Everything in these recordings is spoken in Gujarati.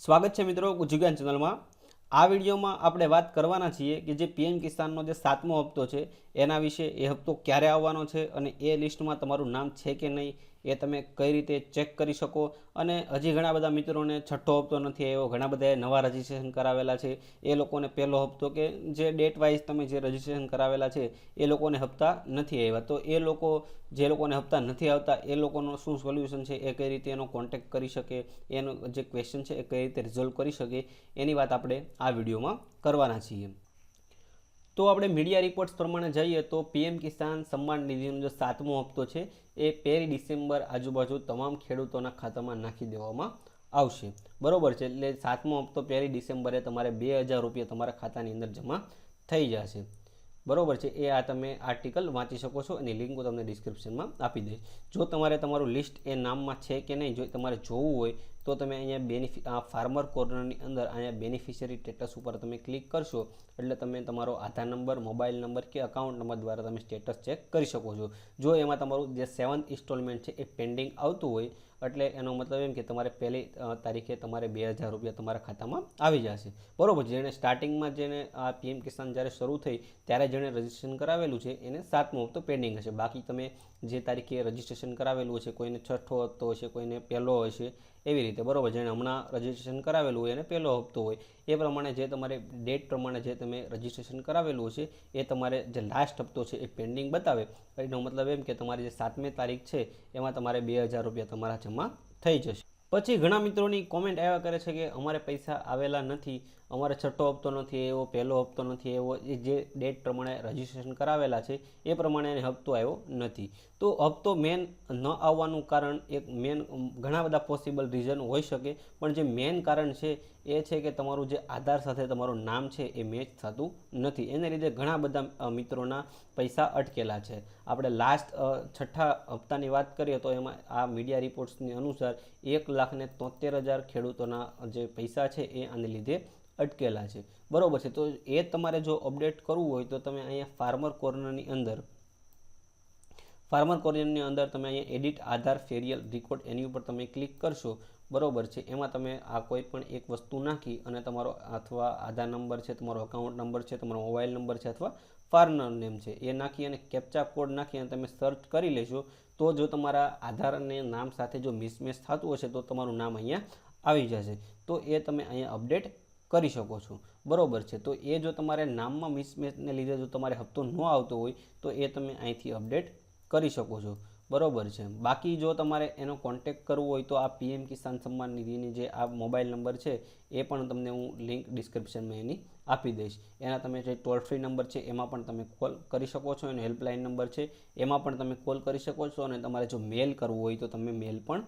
સ્વાગત છે મિત્રો ગુજુગાન ચેનલમાં. આ વિડીયોમાં આપણે વાત કરવાના છીએ કે જે પીએમ કિસાનનો જે સાતમો હપ્તો છે, એના વિશે એ હપ્તો ક્યારે આવવાનો છે અને એ લિસ્ટમાં તમારું નામ છે કે નહીં, એ તમે કઈ રીતે ચેક કરી શકો? અને હજી ઘણા બધા મિત્રોને છઠ્ઠો હપ્તો નથી આવ્યો, ઘણા બધાએ નવા રજીસ્ટ્રેશન કરાવેલા છે. એ લોકોને પહેલો હપ્તો કે જે ડેટ વાઇઝ તમે જે રજીસ્ટ્રેશન કરાવેલા છે, એ લોકોને હપ્તા નથી આવ્યા. તો એ લોકો, જે લોકોને હપ્તા નથી આવતા, એ લોકોનું શું સોલ્યુશન છે, એ કઈ રીતે એનો કોન્ટેક્ટ કરી શકે, એનો જે ક્વેશ્ચન છે, એ કઈ રીતે રિઝોલ્વ કરી શકે, એની વાત આપણે આ વિડીયોમાં કરવાના છીએ. તો આપણે મીડિયા રિપોર્ટ્સ પ્રમાણે જઈએ તો પીએમ કિસાન સન્માન નિધિનો જે સાતમો હપ્તો છે, એ પહેલી ડિસેમ્બર આજુબાજુ તમામ ખેડૂતોના ખાતામાં નાખી દેવામાં આવશે. બરોબર છે, એટલે સાતમો હપ્તો પહેલી ડિસેમ્બરે તમારે બે હજાર રૂપિયા તમારા ખાતાની અંદર જમા થઈ જશે. બરોબર છે, એ આ તમે આર્ટિકલ વાંચી શકો છો, એની લિંક હું તમને ડિસ્ક્રિપ્શનમાં આપી દઈશ. જો તમારે તમારું લિસ્ટ એ નામમાં છે કે નહીં, જો તમારે જોવું હોય તો તમે અહીંયા બેનિફિ આ ફાર્મર કોર્નરની અંદર અહીંયા બેનિફિશિયરી સ્ટેટસ ઉપર તમે ક્લિક કરશો, એટલે તમે તમારો આધાર નંબર મોબાઈલ નંબર કે અકાઉન્ટ નંબર દ્વારા તમે સ્ટેટસ ચેક કરી શકો છો. જો એમાં તમારું જે સેવન્થ ઇન્સ્ટોલમેન્ટ છે એ પેન્ડિંગ આવતું હોય એટલે એનો મતલબ એમ કે તમારે પહેલી તારીખે તમારે બે હજાર રૂપિયા તમારા ખાતામાં આવી જશે. બરોબર, જેણે સ્ટાર્ટિંગમાં જેને આ પીએમ કિસાન જ્યારે શરૂ થઈ ત્યારે જેણે રજિસ્ટ્રેશન કરાવેલું છે, એને સાતમો હપ્તો પેન્ડિંગ હશે. બાકી તમે જે તારીખે રજિસ્ટ્રેશન કરાવેલું હશે, કોઈને છઠ્ઠો હપ્તો હશે, કોઈને પહેલો હશે, એવી રીતે. બરોબર, જેણે હમણાં રજીસ્ટ્રેશન કરાવેલું હોય એને પહેલો હપ્તો હોય. એ પ્રમાણે જે તમારે ડેટ પ્રમાણે જે તમે રજીસ્ટ્રેશન કરાવેલું છે એ તમારે જે લાસ્ટ હપ્તો છે એ પેન્ડિંગ બતાવે. એનો મતલબ એમ કે તમારી જે સાતમી તારીખ છે, એમાં તમારે બે હજાર રૂપિયા તમારા જમા થઈ જશે. પછી ઘણા મિત્રોની કોમેન્ટ આવ્યા કરે છે કે અમારે પૈસા આવેલા નથી, અમારે છઠ્ઠો હપ્તો નથી, એવો પહેલો હપ્તો નથી, એવો એ જે ડેટ પ્રમાણે રજીસ્ટ્રેશન કરાવેલા છે, એ પ્રમાણે એને હપ્તો આવ્યો નથી. તો હપ્તો મેન ન આવવાનું કારણ એક મેન ઘણા બધા પોસિબલ રીઝન હોઈ શકે, પણ જે મેન કારણ છે એ છે કે તમારું જે આધાર સાથે તમારું નામ છે એ મેચ થતું નથી. એને લીધે ઘણા બધા મિત્રોના પૈસા અટકેલા છે. આપણે લાસ્ટ છઠ્ઠા હપ્તાની વાત કરીએ તો એમાં આ મીડિયા રિપોર્ટ્સની અનુસાર એક ને તોતેર હજાર ખેડૂતોના જે પૈસા છે એ આને લીધે અટકેલા છે. બરોબર છે, તો એ તમારે જો અપડેટ કરવું હોય તો તમે અહીંયા ફાર્મર કોર્નરની અંદર, ફાર્મર કોર્નરની અંદર તમે અહીંયા એડિટ આધાર ફેરિયલ રેકોર્ડ એની ઉપર તમે ક્લિક કરશો, બરોબર છે, એમાં તમે આ કોઈ પણ એક વસ્તુ નાખી અને તમારો અથવા આધાર નંબર છે, તમારો અકાઉન્ટ નંબર છે, તમારો મોબાઈલ નંબર છે અથવા ફાર્મર નેમ છે. એ નાખી અને કેપ્ચા કોડ નાખી અને તમે સર્ચ કરી લેશો, તો જો તમારા આધાર અને નામ સાથે જો મિસમેચ થતું હશે, તો તમારું નામ અહીંયા આવી જશે. તો એ તમે અહીંયા અપડેટ કરી શકો છો. બરોબર છે. તો એ જો તમારે નામમાં મિસમેચને લીધે જો તમારે હપ્તો ન આવતો હોય, તો એ તમે અહીંથી અપડેટ કરી શકો છો. બરોબર છે. બાકી જો તમારે એનો કોન્ટેક્ટ કરવો હોય તો આ પીએમ કિસાન સન્માન નિધિની જે આ મોબાઈલ નંબર છે, એ પણ તમને હું લિંક ડિસ્ક્રિપ્શનમાં એની આપી દઈશ. એના તમે જે ટોલ ફ્રી નંબર છે, એમાં પણ તમે કોલ કરી શકો છો. એનો હેલ્પલાઇન નંબર છે, એમાં પણ તમે કોલ કરી શકો છો અને તમારે જો મેલ કરવું હોય તો તમે મેલ પણ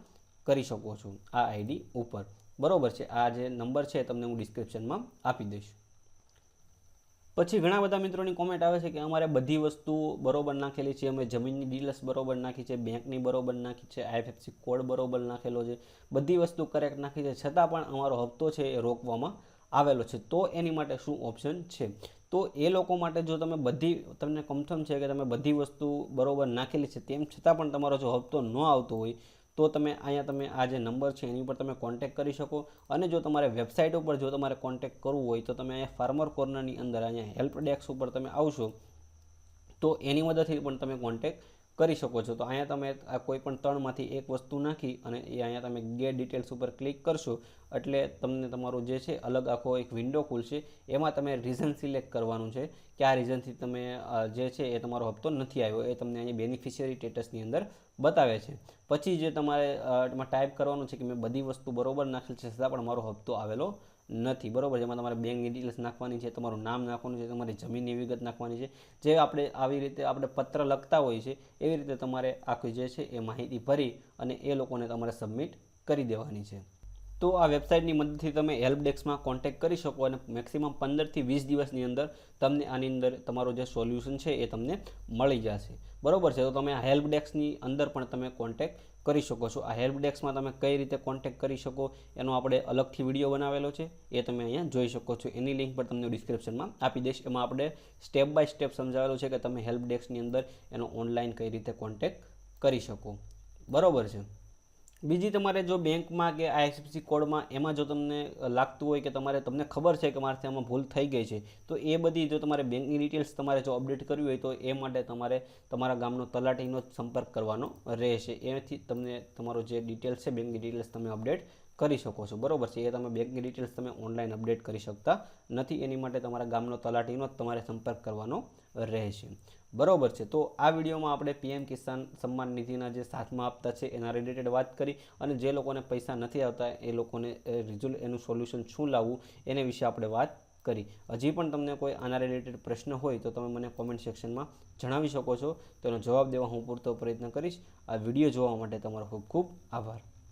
કરી શકો છો આ આઈડી ઉપર. બરોબર છે. આ જે નંબર છે તમને હું ડિસ્ક્રિપ્શનમાં આપી દઈશ. પછી ઘણા બધા મિત્રોની કોમેન્ટ આવે છે કે અમારે બધી વસ્તુ બરોબર નાખેલી છે, અમે જમીનની ડીલર્સ બરોબર નાખી છે બેંકની બરોબર નાખી છે આઈએફએફસી કોડ બરોબર નાખેલો છે, બધી વસ્તુ કરેક્ટ નાખી છે, છતાં પણ અમારો હપ્તો છે એ રોકવામાં આવેલો છે. તો એની માટે શું ઓપ્શન છે? તો એ લોકો માટે જો તમે બધી, તમને કન્ફર્મ છે કે તમે બધી વસ્તુ બરોબર નાખેલી છે, તેમ છતાં પણ તમારો જો હપ્તો ન આવતો હોય તો તમે અહીંયા તમે આ જે નંબર છે એની ઉપર તમે કોન્ટેક્ટ કરી શકો. અને જો તમારે વેબસાઇટ ઉપર જો તમારે કોન્ટેક્ટ કરવું હોય તો તમે અહીંયા ફાર્મર કોર્નરની અંદર અહીંયા હેલ્પ ડેસ્ક ઉપર તમે આવશો, તો એની મદદથી પણ તમે કોન્ટેક્ટ કરી શકો છો. તો અહીંયા તમે આ કોઈ પણ ત્રણમાંથી એક વસ્તુ નાખી અને એ અહીંયા તમે ગેટ ડિટેલ્સ ઉપર ક્લિક કરશો. એટલે તમને તમારું જે છે અલગ આખો એક વિન્ડો ખુલશે. એમાં તમે રીઝન સિલેક્ટ કરવાનું છે કે આ રીઝનથી તમે જે છે એ તમારો હપ્તો નથી આવ્યો. એ તમને અહીંયા બેનિફિશિયરી સ્ટેટસની અંદર બતાવે છે. પછી જે તમારે ટાઈપ કરવાનું છે કે મેં બધી વસ્તુ બરોબર નાખેલ છે છતાં પણ મારો હપ્તો આવેલો નથી. બરોબર જેમાં તમારે બેંક ડિટેલ્સ નાખવાની છે, તમારું નામ નાખવાનું છે, તમારી જમીનની વિગત નાખવાની છે. જે આપણે આવી રીતે આપણે પત્ર લખતા હોય છે, એવી રીતે તમારે આખી જે છે એ માહિતી ભરી અને એ લોકોને તમારે સબમિટ કરી દેવાની છે. તો આ વેબસાઇટની મદદથી તમે હેલ્પ ડેસ્કમાં કોન્ટેક્ટ કરી શકો અને મેક્સિમમ પંદરથી વીસ દિવસની અંદર તમને આની અંદર તમારું જે સોલ્યુશન છે એ તમને મળી જશે. બરાબર છે? તો તમે આ હેલ્પ ડેસ્કની અંદર પણ તમે કોન્ટેક્ટ કરી શકો છો. આ હેલ્પ ડેસ્કમાં તમે કઈ રીતે કોન્ટેક્ટ કરી શકો એનો આપણે અલગથી વીડિયો બનાવેલો છે એ તમે અહીંયા જોઈ શકો છો. એની લિંક પણ તમને ડિસ્ક્રિપ્શનમાં આપી દઈશ. એમાં આપણે સ્ટેપ બાય સ્ટેપ સમજાવેલું છે કે તમે હેલ્પ ડેસ્કની અંદર એનો ઓનલાઈન કઈ રીતે કોન્ટેક્ટ કરી શકો. બરાબર છે? બીજી તમારે જો બેંકમાં કે આઈએફએસસી કોડમાં એમાં જો તમને લાગતું હોય કે તમારે તમને ખબર છે કે મારાથી આમાં ભૂલ થઈ ગઈ છે, તો એ બધી જો તમારે બેંકની ડિટેલ્સ તમારે જો અપડેટ કરવી હોય તો એ માટે તમારે તમારા ગામનો તલાટીનો જ સંપર્ક કરવાનો રહેશે. એથી તમને તમારો જે ડિટેલ્સ છે, બેંકની ડિટેલ્સ તમે અપડેટ કરી શકો છો. બરોબર છે, એ તમે બેંકની ડિટેલ્સ તમે ઓનલાઈન અપડેટ કરી શકતા નથી. એની માટે તમારા ગામનો તલાટીનો જ તમારે સંપર્ક કરવાનો રહેશે. બરાબર છે, તો આ વિડીયોમાં આપણે પીએમ કિસાન સન્માન નિધિના જે સાતમા હપ્તા છે, એના રિલેટેડ વાત કરી અને જે લોકોને પૈસા નથી આવતા, એ લોકોને રિઝલ્ટ એનું સોલ્યુશન શું લાવવું, એને વિશે આપણે વાત કરી. હજી પણ તમને કોઈ આના રિલેટેડ પ્રશ્ન હોય, તો તમે મને કોમેન્ટ સેક્શનમાં જણાવી શકો છો. તેનો જવાબ દેવા હું પૂરતો પ્રયત્ન કરીશ. આ વીડિયો જોવા માટે તમારો ખૂબ ખૂબ આભાર.